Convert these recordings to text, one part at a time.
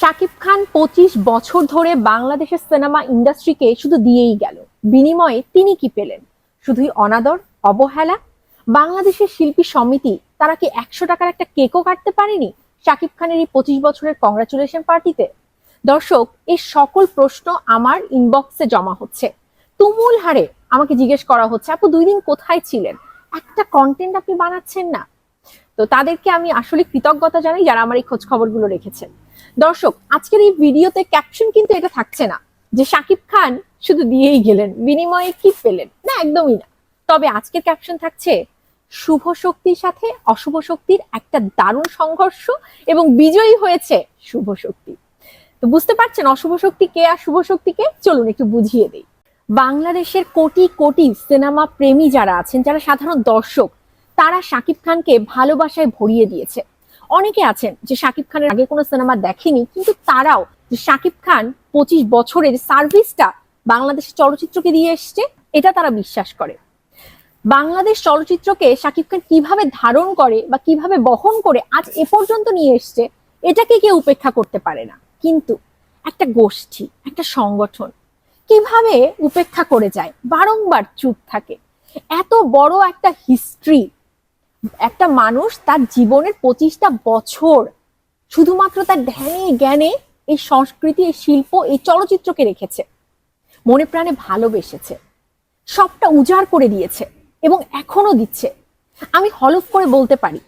শাকিব খান পঁচিশ বছর ধরে বাংলাদেশের সিনেমা ইন্ডাস্ট্রিকে শুধু দিয়েই গেল। বিনিময়ে তিনি কি পেলেন? শুধুই অনাদর, অবহেলা? বাংলাদেশের শিল্পী সমিতি তারা কি একশো টাকার একটা কেকও কাটতে পারেনি শাকিব খানের এই পঁচিশ বছরের কংগ্রাচুলেশন পার্টিতে দর্শক এই সকল প্রশ্ন আমার ইনবক্সে জমা হচ্ছে। তুমুল হারে আমাকে জিজ্ঞেস করা হচ্ছে, আপু দুই দিন কোথায় ছিলেন? একটা কন্টেন্ট আপনি বানাচ্ছেন না? তো তাদেরকে আমি আসলে কৃতজ্ঞতা জানাই যারা আমার এই খোঁজ খবরগুলো রেখেছেন। দর্শক, আজকের এই ভিডিওতে ক্যাপশন কিন্তু এটা থাকছে না যে শাকিব খান শুধু দিয়েই গেলেন, বিনিময়ে কি পেলেন? না, একদমই না। তবে আজকের ক্যাপশন থাকছে, শুভ শক্তির সাথে অশুভ শক্তির একটা দারুণ সংঘর্ষ এবং বিজয়ী হয়েছে শুভ শক্তি। তো বুঝতে পারছেন অশুভ শক্তি কে আর শুভ শক্তি কে? চলুন একটু বুঝিয়ে দিই। বাংলাদেশের কোটি কোটি সিনেমা প্রেমী যারা আছেন, যারা সাধারণ দর্শক তারা শাকিব খানকে ভালোবাসায় ভরিয়ে দিয়েছে। অনেকে আছেন যে শাকিব খানের আগে কোনো সিনেমা দেখেনি, কিন্তু তারাও যে শাকিব খান পঁচিশ বছরের সার্ভিসটা বাংলাদেশের চলচ্চিত্রকে দিয়ে এসছে, এটা তারা বিশ্বাস করে। বাংলাদেশ চলচ্চিত্রকে শাকিব খান কীভাবে ধারণ করে বা কীভাবে বহন করে আজ এ পর্যন্ত নিয়ে এসছে, এটাকে কেউ উপেক্ষা করতে পারে না। কিন্তু একটা গোষ্ঠী, একটা সংগঠন কীভাবে উপেক্ষা করে যায়, বারংবার চুপ থাকে। এত বড় একটা হিস্ট্রি একটা মানুষ তার জীবনের পঁচিশটা বছর শুধুমাত্র তার ধ্যানে, জ্ঞানে এই সংস্কৃতি, এই শিল্প, এই চলচ্চিত্রকে রেখেছে। মনে প্রাণে ভালোবেসেছে। সবটা উজাড় করে দিয়েছে এবং এখনও দিচ্ছে। আমি হলফ করে বলতে পারি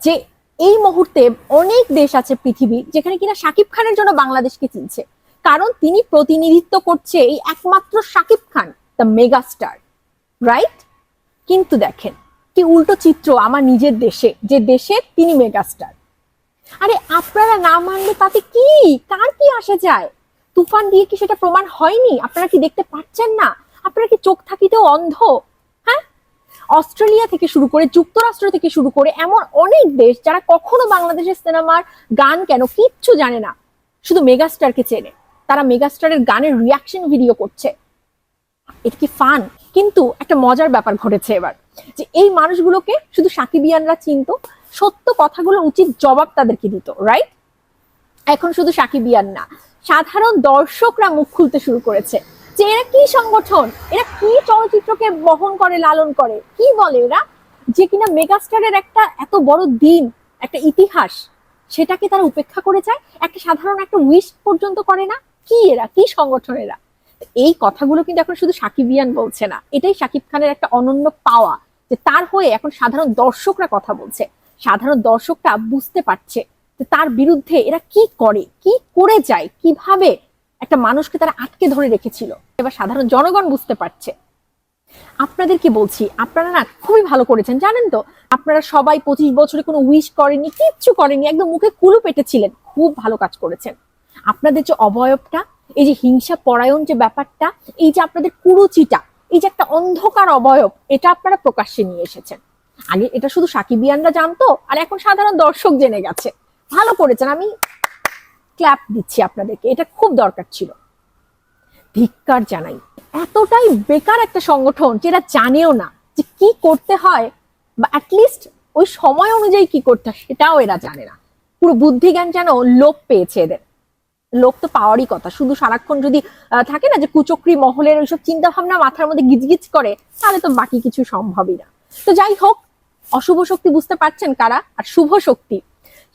যে এই মুহূর্তে অনেক দেশ আছে পৃথিবী যেখানে কিনা শাকিব খানের জন্য বাংলাদেশকে চিনছে। কারণ তিনি প্রতিনিধিত্ব করছে এই একমাত্র Shakib Khan the megastar right কিন্তু দেখেন কি উল্টো চিত্র আমার নিজের দেশে, যে দেশে তিনি মেগাস্টার। আরে, আপনারা না মানলে তাতে কি? কার কি আসে যায়? তুফান দিয়ে কি সেটা প্রমাণ হয়নি? আপনারা কি দেখতে পাচ্ছেন না? আপনারা কি চোখ থাকিতেও অন্ধ? হ্যাঁ? অস্ট্রেলিয়া থেকে শুরু করে, যুক্তরাষ্ট্র থেকে শুরু করে, এমন অনেক দেশ যারা কখনো বাংলাদেশের সিনেমার গান কেন কিচ্ছু জানে না। শুধু মেগাস্টারকে চেনে। তারা মেগাস্টারের গানের রিয়াকশন ভিডিও করছে। এটা কি ফান কিন্তু একটা মজার ব্যাপার ঘটেছে এবার, যে এই মানুষগুলোকে শুধু সাকিবিয়ানরা চিনতো, সত্য কথাগুলো উচিত জবাব তাদেরকে দিত রাইট এখন শুধু সাকিবিয়ান না সাধারণ দর্শকরা মুখ খুলতে শুরু করেছে, যে এরা কি সংগঠন? এরা কি চলচ্চিত্রকে বহন করে, লালন করে? কি বলে এরা? যে কিনা মেগাস্টারের একটা এত বড় দিন, একটা ইতিহাস, সেটাকে তারা উপেক্ষা করে যায়, একটা সাধারণ একটা উইশ পর্যন্ত করে না? কি এরা? কি সংগঠন এরা? এই কথাগুলো কিন্তু এখন শুধু সাকিবিয়ান বলছে না। এটাই সাকিব খানের একটা অনন্য পাওয়া যে তার হয়ে এখন সাধারণ দর্শকরা কথা বলছে। সাধারণ দর্শকরা বুঝতে পারছে যে তার বিরুদ্ধে এরা কি করে কি করে যায়, কীভাবে একটা মানুষকে তারা আটকে ধরে রেখেছিল। এবার সাধারণ জনগণ বুঝতে পারছে। আপনাদের কি বলছি? আপনারা না খুবই ভালো করেছেন, জানেন তো? আপনারা সবাই পঁচিশ বছরে কোনো উইশ করেনি কিচ্ছু করেনি একদম মুখে কুলু পেটেছিলেন। খুব ভালো কাজ করেছেন। আপনাদের যে অবয়বটা এই যে হিংসা পরায়ণ যে ব্যাপারটা, এই যে আপনাদের কুরুচিটা, এই যে একটা অন্ধকার অবয়ব, এটা আপনারা প্রকাশ্যে নিয়ে এসেছেন। আগে এটা শুধু সাকিবিয়ানরা জানতো, আর এখন সাধারণ দর্শক জেনে গেছে। ভালো করেছেন, আমি ক্ল্যাপ দিচ্ছি আপনাদেরকে, এটা খুব দরকার ছিল। ধিক্কার জানাই। এতটাই বেকার একটা সংগঠন যেটা জানেও না যে কি করতে হয়, বা অ্যাটলিস্ট ওই সময় অনুযায়ী কি করতে হয়, সেটাও এরা জানে না। পুরো বুদ্ধি জ্ঞান যেন লোপ পেয়েছে এদের। লোক তো পাওয়ারই কথা। শুধু সারাক্ষণ যদি থাকে না যে কুচক্রি মহলের ওইসব চিন্তা ভাবনা মাথার মধ্যে গিজগিজ করে, তাহলে তো বাকি কিছু সম্ভবই না। তো যাই হোক, অশুভ শক্তি বুঝতে পারছেন কারা? আর শুভ শক্তি,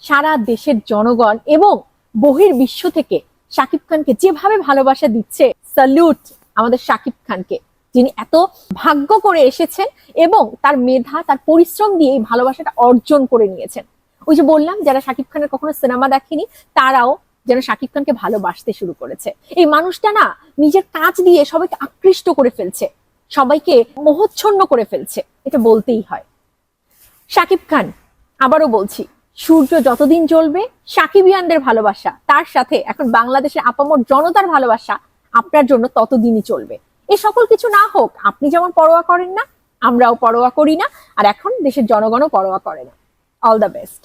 সারা দেশের জনগণ এবং বহির বিশ্ব থেকে শাকিব খানকে যেভাবে ভালোবাসা দিচ্ছে স্যালুট আমাদের শাকিব খানকে, যিনি এত ভাগ্য করে এসেছেন এবং তার মেধা, তার পরিশ্রম দিয়ে এই ভালোবাসাটা অর্জন করে নিয়েছেন। ওই যে বললাম, যারা শাকিব খানের কখনো সিনেমা দেখেনি, তারাও যেন শাকিব খানকে ভালোবাসতে শুরু করেছে। এই মানুষটা না নিজের কাজ দিয়ে সবাইকে আকৃষ্ট করে ফেলছে। সবাইকে মোহচ্ছন্ন করে ফেলছে। এটা বলতেই হয়। শাকিব খান, আবারও বলছি, সূর্য যতদিন জ্বলবে সাকিবিয়ানদের ভালোবাসা, তার সাথে এখন বাংলাদেশের আপামর জনতার ভালোবাসা আপনার জন্য ততদিনই চলবে। এ সকল কিছু না হোক, আপনি যেমন পরোয়া করেন না, আমরাও পরোয়া করি না, আর এখন দেশের জনগণও পরোয়া করে না। All the best